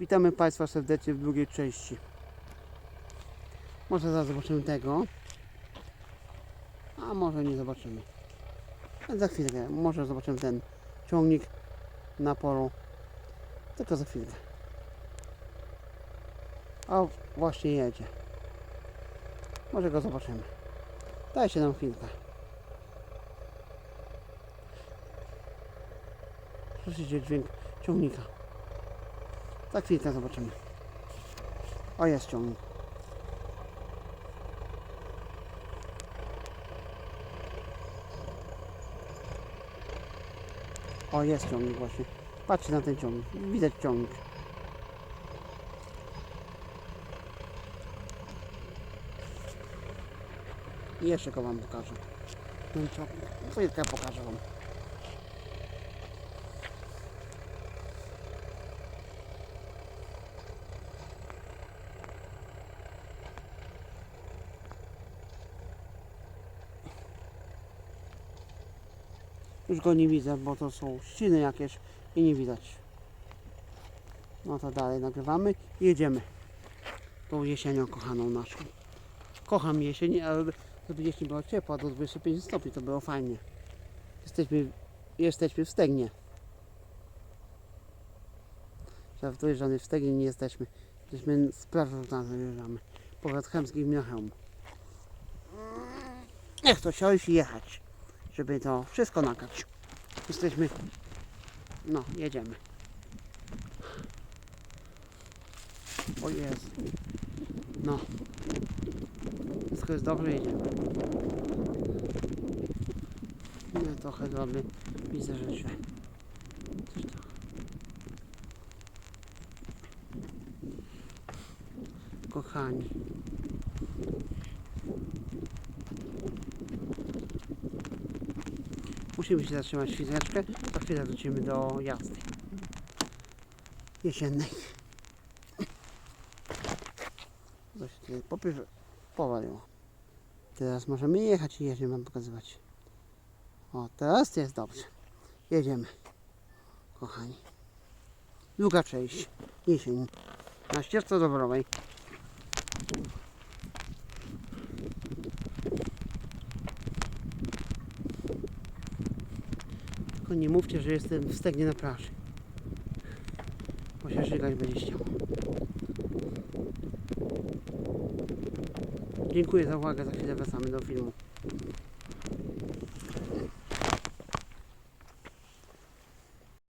Witamy Państwa serdecznie w drugiej części. Może zaraz zobaczymy tego. A może nie zobaczymy. Za chwilkę. Może zobaczymy ten ciągnik naporu. Tylko za chwilkę. O, właśnie jedzie. Może go zobaczymy. Dajcie nam chwilkę. Słyszycie dźwięk ciągnika. Za chwilkę zobaczymy. O, jest ciągnik. O, jest ciągnik właśnie. Patrzcie na ten ciągnik. Widać ciągnik. I jeszcze go Wam pokażę. Ten ciągnik. Chwilkę pokażę Wam. Już go nie widzę, bo to są ściny jakieś i nie widać. No to dalej nagrywamy i jedziemy. Tą jesienią kochaną naszą. Kocham jesień, ale żeby jesień była ciepła do 25 stopni, to było fajnie. Jesteśmy, jesteśmy w Stegnie. Żartuję, że w Stegnie nie jesteśmy. Jesteśmy z plażą tam wyjeżdżamy. Powiat chemski w Miochem. Niech to siąść i jechać żeby to wszystko nagrać. Jesteśmy. No, jedziemy. O jest. No. Wszystko jest dobrze, jedziemy. No trochę droby. Widzę, że. Coś to. Kochani. Musimy się zatrzymać chwileczkę. Za chwilę wrócimy do jazdy. Jesiennej. Coś tutaj popyw- powaliło. Teraz możemy jechać i jedziemy wam pokazywać. O, teraz jest dobrze. Jedziemy. Kochani. Długa część. Jesień. Na ścieżce dobrowej. Tylko nie mówcie, że jestem w stegnie na plaży. Bo się żygać będzie chciało. Dziękuję za uwagę, za chwilę wracamy do filmu.